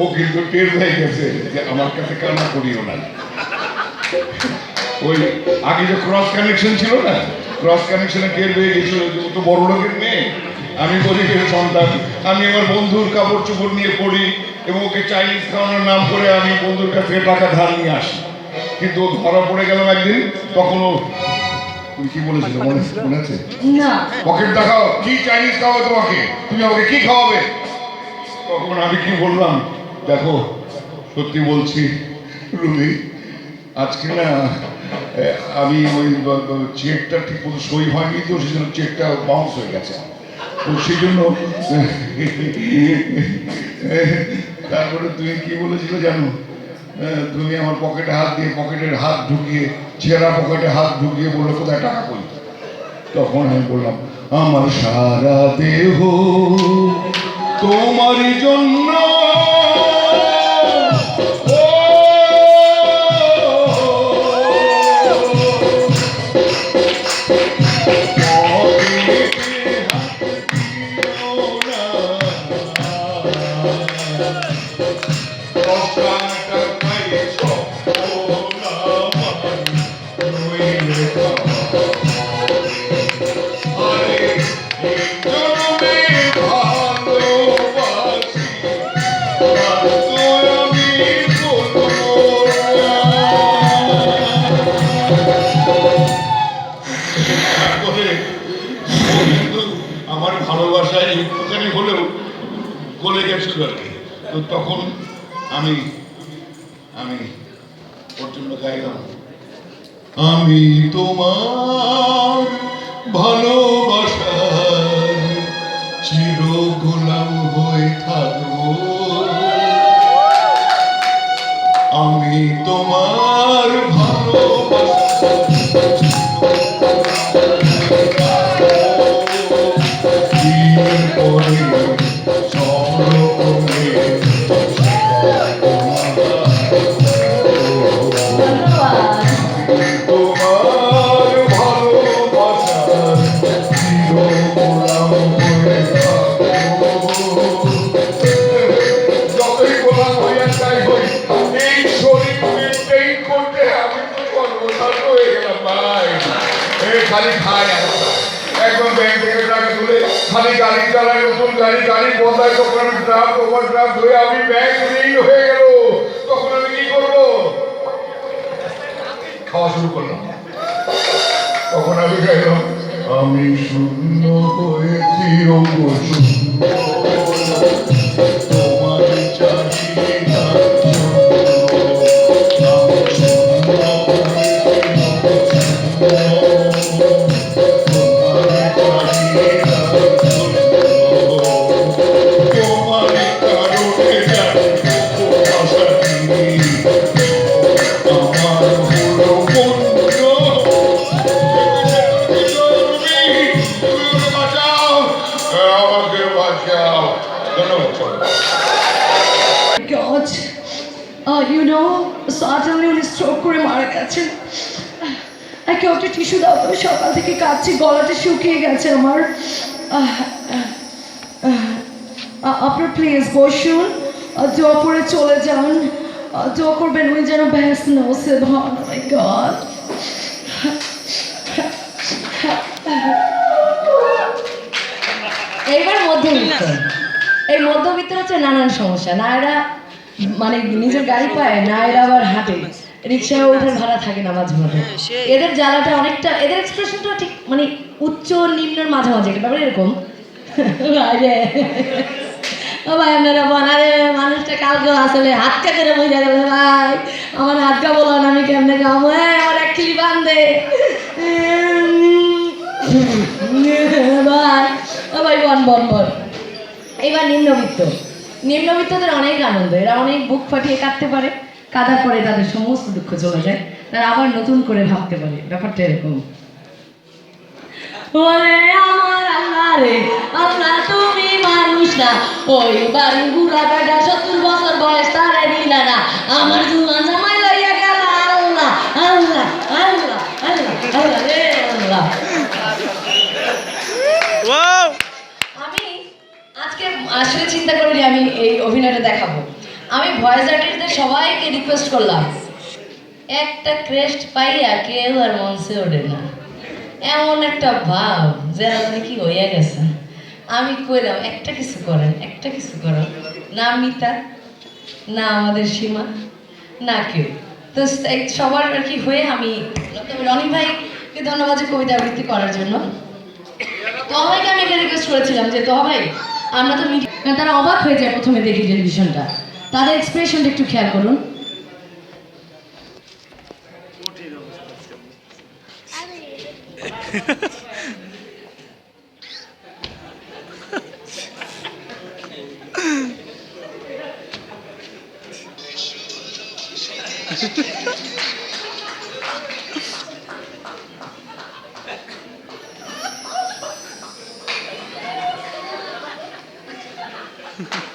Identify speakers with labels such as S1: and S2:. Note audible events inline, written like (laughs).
S1: ও কিন্তু টের হয়ে গেছে যে আমার কাছে কান্না করিও না ওই আগে যে ক্রস কানেকশন ছিল না ক্রস কানেকশনে টের হয়ে গেছিল ও তো বড় লোকের মেয়ে। আমি গরিবের সন্তান আমি আমার বন্ধুর কাপড় চোপড় নিয়ে পড়ি এবং ওকে চাইনিজ খাওয়ানোর নাম করে আমি বন্ধুর কাছ থেকে টাকা ধার নিয়ে আসি। কিন্তু ও ধরা পড়ে গেলাম একদিন তখন ও তুমি কি বলেছিল মনে আছে পকেট দেখাও কি চাইনিজ খাওয়াবে তোমাকে? তুমি আমাকে কি খাওয়াবে? তখন আমি কি বললাম দেখো সত্যি বলছি রুবি আজকে না আমি ওই চেকটা ঠিক মতো সই হয়নি তো সেই জন্য চেকটা বাউন্স হয়ে গেছে। তো সেই জন্য, তারপরে তুমি কি বলেছিল জানো? তুমি আমার পকেটে হাত দিয়ে পকেটের হাত ঢুকিয়ে, ছেঁড়া পকেটে হাত ঢুকিয়ে বলল, কোথায় টাকা কই? তখন আমি বললাম, আমার সারা দেহ তোমারই জন্য একটুখানি হলেও গলে গেছিল আর কি তো তখন আমি আমি ওর গাইলাম। আমি তোমার ভালোবাসার চির গোলাম হয়ে থাকব। আমি তোমার ভালোবাসা খালি খাই একদম ব্যাংক থেকে টাকা তুলে খালি গাড়ি চালায়, নতুন গাড়ি গাড়ি বন্ধায় তখন আমি ড্রাফট ওভার ড্রাফট হয়ে আমি ব্যাংক ঋণ হয়ে গেল। তখন আমি কি করব? খাওয়া শুরু করলাম। তখন আমি গাইলাম আমি শূন্য হয়েছি অঙ্গ শূন্য
S2: you know, suddenly উনি স্ট্রোক করে মারা গেছেন। একে একটা টিস্যু দাও তো সকাল থেকে কাঁদছি গলাটা শুকিয়ে গেছে আমার। আপনার প্লিজ বসুন। দোয়া পরে চলে যান। দোয়া করবেন উনি যেন ব্যাস নসে ভান মাই গড
S3: এইবার মধ্যবিত্ত। এই মধ্যবিত্ত হচ্ছে নানান সমস্যা। না এরা মানে নিজের গাড়ি পায় না এরা আবার হাঁটে। রিক্সায় ওঠার ভাড়া থাকে না মাঝে মাঝে এদের জ্বালাটা অনেকটা এদের এক্সপ্রেশনটা ঠিক মানে উচ্চ নিম্নের মাঝামাঝি একটা ব্যাপার এরকম। আরে ও ভাই আপনারা বলারে মানুষটা কালকে আসলে হাতটা করে বোঝা গেল ভাই আমার হাতটা আমি কেমনে খাব হ্যাঁ আমার বান্ধে ভাই ও ভাই বন বন বন। এবার নিম্নবিত্ত। নিম্নবিত্তদের অনেক আনন্দ, এরা অনেক বুক ফাটিয়ে কাঁদতে পারে, কাঁদার পরে তাদের সমস্ত দুঃখ চলে যায়, তারা আবার নতুন করে ভাবতে পারে, ব্যাপারটা এরকম। ওরে আমার আল্লাহ রে তুমি মানুষ না, ওই বাড়ি বুড়া বেটা সত্তর বছর বয়স, তারে না, আমার জুয়ান জামাই লইয়া গেল আল্লাহ আল্লাহ আল্লাহ আল্লাহ আল্লাহ আল্লাহ আমি আজকে আসলে চিন্তা করিনি আমি এই অভিনয়টা দেখাবো। আমি ভয়েস আর্টিস্টদের সবাইকে রিকোয়েস্ট করলাম, একটা ক্রেস্ট পাইয়া কেউ আর মঞ্চে ওঠে না। এমন একটা ভাব যে আপনি কি হইয়া গেছে। আমি কইলাম, একটা কিছু করেন, একটা কিছু করেন না মিতা, না আমাদের সীমা, না কেউ। তো সবার আর কি হয়ে আমি রনি ভাইকে ধন্যবাদ কবিতা আবৃত্তি করার জন্য? তোহা ভাইকে আমি রিকোয়েস্ট করেছিলাম যে, তোহা ভাই আমরা তো মিডিয়া তারা অবাক হয়ে যায় প্রথমে দেখি টেলিভিশনটা। তাদের এক্সপ্রেশনটা একটু খেয়াল করুন। Thank (laughs) you.